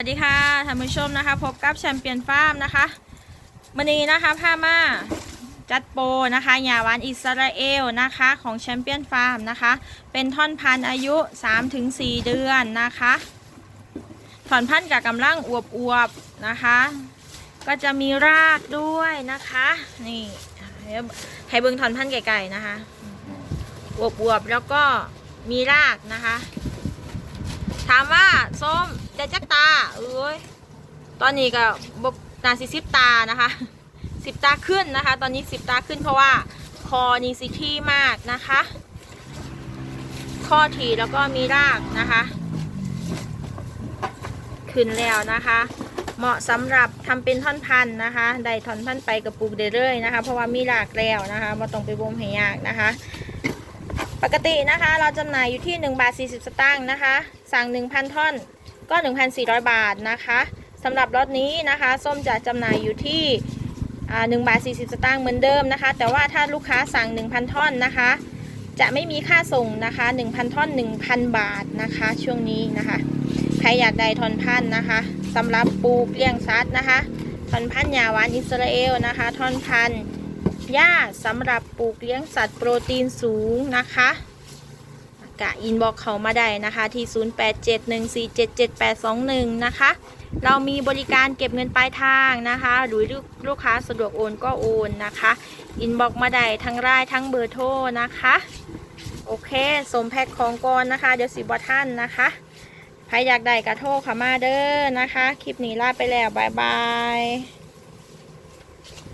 สวัสดีค่ะท่านผู้ชมนะคะ พบกับแชมเปี้ยนฟาร์มนะคะวันนี้นะคะพามาจัดโปรนะคะยาหวานอิสราเอลนะคะของแชมเปี้ยนฟาร์มนะคะ เป็นท่อนพันธุ์อายุ 3-4 เดือนนะคะถอนพันธุ์กับกำลังอวบอวบๆนะคะ ก็จะมีรากด้วยนะคะนี่ให้เบิ้งถอนพันธุ์ไก่ๆนะคะอวบอวบๆแล้วก็มีรากนะคะ ถามว่าส้มจะจักตาเอ้ยตอนนี้ก็บกนาสิสิบตานะคะสิบตาขึ้นนะคะ ตอนนี้สิบตาขึ้นเพราะว่าคอนี่สิที่มากนะคะ ข้อถีแล้วก็มีรากนะคะ ขึ้นแล้วนะคะ เหมาะสำหรับทำเป็นท่อนพันนะคะได้ท่อนพันไปกับปลูกได้เลยนะคะ เพราะว่ามีรากแล้วนะคะมาต้องไปบ่มให้ยากนะคะ ปกตินะคะเราจำหน่ายอยู่ที่1บาท40 สตางค์นะคะ สั่ง 1,000 ท่อนก็ 1,400 บาทนะคะสำหรับรถนี้นะคะส้มจะจำหน่ายอยู่ที่อ่า1บาท 40 สตางค์เหมือนเดิมนะคะ แต่ว่าถ้าลูกค้าสั่ง 1,000 ท่อนนะคะ จะไม่มีค่าส่งนะคะ 1,000 ท่อน 1,000 บาทนะคะ ช่วงนี้นะคะ ใครอยากได้ทอนพันนะคะสำหรับปลูกเลี้ยงสัตว์นะคะทอนพันยาวานอิสราเอลนะคะทอนพันธ หญ้าสำหรับปลูกเลี้ยงสัตว์โปรตีนสูงนะคะกะอินบอกเขามาได้นะคะ ที่ 0871477821 นะคะ เรามีบริการเก็บเงินปลายทางนะคะ หรือลูกค้าสะดวกโอนก็โอนนะคะ อินบอกมาได้ทั้งรายทั้งเบอร์โทรนะคะ โอเค สมแพ็คของก่อนนะคะ เดี๋ยวสิบอท่านนะคะใครอยากได้กระโทรเข้ามาเด้อนะคะ คลิปนี้ลาไปแล้วบายบาย